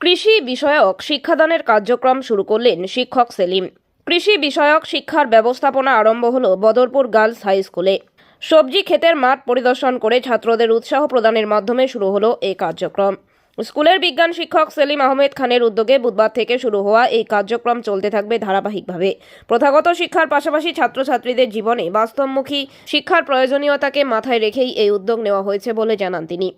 কৃষি বিষয়ক শিক্ষাদানের কার্যক্রম শুরু করলেন শিক্ষক সেলিম। কৃষি বিষয়ক শিক্ষার ব্যবস্থাপনা আরম্ভ হল বদরপুর গার্লস হাই স্কুলে। সবজি ক্ষেতের মাঠ পরিদর্শন করে ছাত্রদের উৎসাহ প্রদানের মাধ্যমে শুরু হলো এই কার্যক্রম। স্কুলের বিজ্ঞান শিক্ষক সেলিম আহমেদ খানের উদ্যোগে বুধবার থেকে শুরু হওয়া এই কার্যক্রম চলতে থাকবে ধারাবাহিকভাবে। প্রথাগত শিক্ষার পাশাপাশি ছাত্রছাত্রীদের জীবনে বাস্তবমুখী শিক্ষার প্রয়োজনীয়তাকে মাথায় রেখেই এই উদ্যোগ নেওয়া হয়েছে বলে জানান তিনি।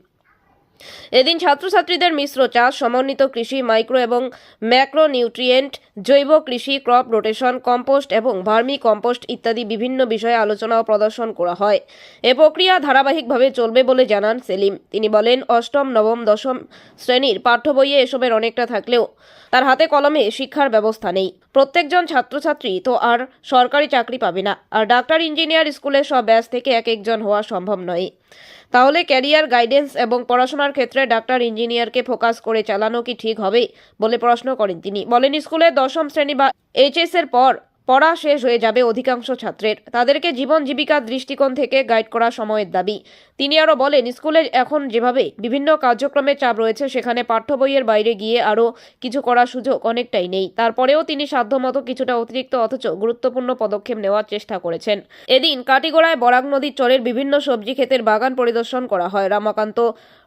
এদিন ছাত্রছাত্রীদের মিশ্র চাষ, সমন্বিত কৃষি, মাইক্রো এবং ম্যাক্রো নিউট্রিয়েন্ট জৈব কৃষি, ক্রপ রোটেশন, কম্পোস্ট এবং ভার্মি কম্পোস্ট ইত্যাদি বিভিন্ন বিষয়ে আলোচনা ও প্রদর্শন করা হয়। এ প্রক্রিয়া ধারাবাহিকভাবে চলবে বলে জানান সেলিম। তিনি বলেন, অষ্টম, নবম, দশম শ্রেণির পাঠ্য বইয়ে এসবের অনেকটা থাকলেও তার হাতে কলমে শিক্ষার ব্যবস্থা নেই। প্রত্যেকজন ছাত্রছাত্রী তো আর সরকারি চাকরি পাবে না। আর ডাক্তার, ইঞ্জিনিয়ার স্কুলের সব ব্যাচ থেকে এক একজন হওয়া সম্ভব নয়। তাহলে ক্যারিয়ার, গাইডেন্স এবং পড়াশোনার ক্ষেত্রে ডাক্তার, ইঞ্জিনিয়ারকে ফোকাস করে চালানো কি ঠিক হবে বলে প্রশ্ন করেন তিনি। বলেন, স্কুলে দশম শ্রেণি বা এইচএস এর পর পড়া শেষ হয়ে যাবে অধিকাংশ ছাত্রের। তাদেরকে জীবন জীবিকার দৃষ্টিকোণ থেকে গাইড করা সময়ের দাবি। তিনি আরও বলেন স্কুলে এখন যেভাবে বিভিন্ন কার্যক্রমের চাপ রয়েছে, সেখানে পাঠ্য বইয়ের বাইরে গিয়ে আরও কিছু করার সুযোগ অনেকটাই নেই। তারপরেও তিনি সাধ্যমতো কিছুটা অতিরিক্ত অথচ গুরুত্বপূর্ণ পদক্ষেপ নেওয়ার চেষ্টা করেছেন। এদিন কাটিগোড়ায় বরাক নদীর চরের বিভিন্ন সবজি ক্ষেতের বাগান পরিদর্শন করা হয়। রমাকান্ত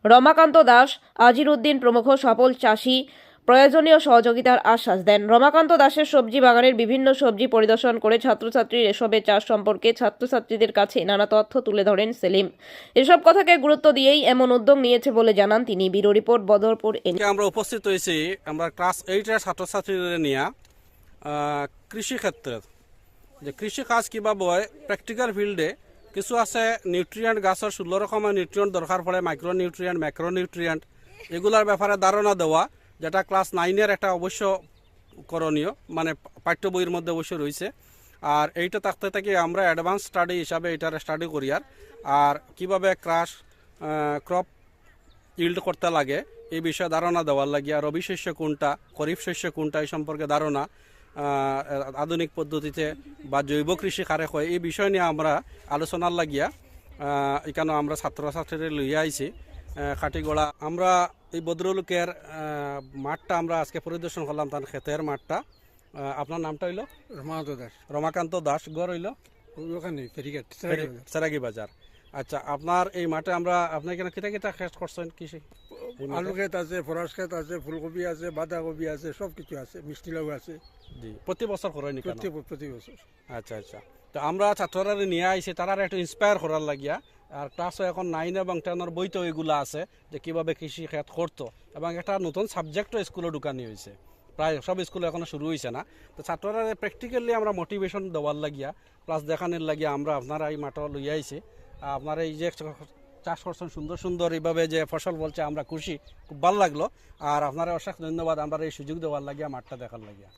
রমাকান্ত দাস, আজির উদ্দিন প্রমুখ সফল চাষি প্রয়োজনীয় সহযোগিতার আশ্বাস দেন। রমাকান্ত দাসের সবজি বাগানের বিভিন্ন সবজি পরিদর্শন করে ছাত্রছাত্রীর এসবের চাষ সম্পর্কে ছাত্রছাত্রীদের কাছে নানা তথ্য তুলে ধরেন সেলিম। এসব কথাকে গুরুত্ব দিয়েই এমন উদ্যোগ নিয়েছে বলে জানান তিনি। ব্যুরো রিপোর্ট, বদরপুর আমরা উপস্থিত হয়েছি আমরা ক্লাস এইটের ছাত্রছাত্রীদের নিয়ে কৃষি ক্ষেত্রে যে কৃষি কাজ কীভাবে হয় প্র্যাকটিক্যাল ফিল্ডে কিছু আছে নিউট্রিয়েন্ট গাছের ষোলো রকমের নিউট্রিয়েন্ট দরকার পড়ে মাইক্রো নিউট্রিয়েন্ট ম্যাক্রো নিউট্রিয়েন্ট এগুলার ব্যাপারে ধারণা দেওয়া। যেটা ক্লাস নাইনের একটা অবশ্য করণীয় মানে পাঠ্য বইয়ের মধ্যে অবশ্য রয়েছে। আর এইটা থাকতে থেকে আমরা অ্যাডভান্স স্টাডি হিসাবে এটার স্টাডি করি আর। আর কীভাবে ক্রাশ ক্রপ ইল্ড করতে লাগে, এই বিষয়ে ধারণা দেওয়ার লাগিয়া রবি শস্য কোনটা, খরিফ শস্য কোনটা এই সম্পর্কে ধারণা আধুনিক পদ্ধতিতে বা জৈব কৃষি কারে হয়, এই বিষয় নিয়ে আমরা আলোচনার লাগিয়া এখানে আমরা ছাত্রছাত্রীদের লইয়া আইছি। খাটিগোড়া আমরা এই বদরুলকের মাঠটা আমরা আজকে পরিদর্শন করলাম তার ক্ষেতের মাঠটা। আপনার নামটা হইল? রমাকান্ত দাস। রমাকান্ত দাস। গড় হইল? ওখানে ফেরিঘাট সেরাগি বাজার। আচ্ছা আপনার এই মাঠে আমরা আপনার এখানে কিটা কিটা খেত করছেন? কৃষি আলু ক্ষেত আছে ফরাস ক্ষেত আছে ফুলকপি আছে বাঁধাকপি আছে সব কিছু আছে মিষ্টি লাউ আছে। জি প্রতি বছর করেন কেন? প্রতি প্রতি বছর। আচ্ছা আচ্ছা। তো আমরা ছাত্ররা নিয়ে আইছি তারা একটু ইন্সপায়ার করার লাগিয়া। আর ক্লাসও এখন নাইন এবং টেনের বইতেও এগুলো আছে, যে কীভাবে কৃষি ক্ষেত করতো। এবং একটা নতুন সাবজেক্টও স্কুলে ঢুকানি হয়েছে। প্রায় সব স্কুলে এখনও শুরু হয়েছে না। তো ছাত্ররা প্র্যাকটিক্যালি আমরা মোটিভেশন দেওয়ার লাগিয়া প্লাস দেখানোর লাগিয়া আমরা আপনারা এই মাঠও লইয়া আইছি। আপনারা এই যে চাষ করছেন সুন্দর সুন্দর, এইভাবে যে ফসল বলছে আমরা খুশি, খুব ভালো লাগল। আর আপনারা অশেষ ধন্যবাদ, আমরা এই সুযোগ দেওয়ার লাগিয়া মাঠটা দেখার লাগিয়া।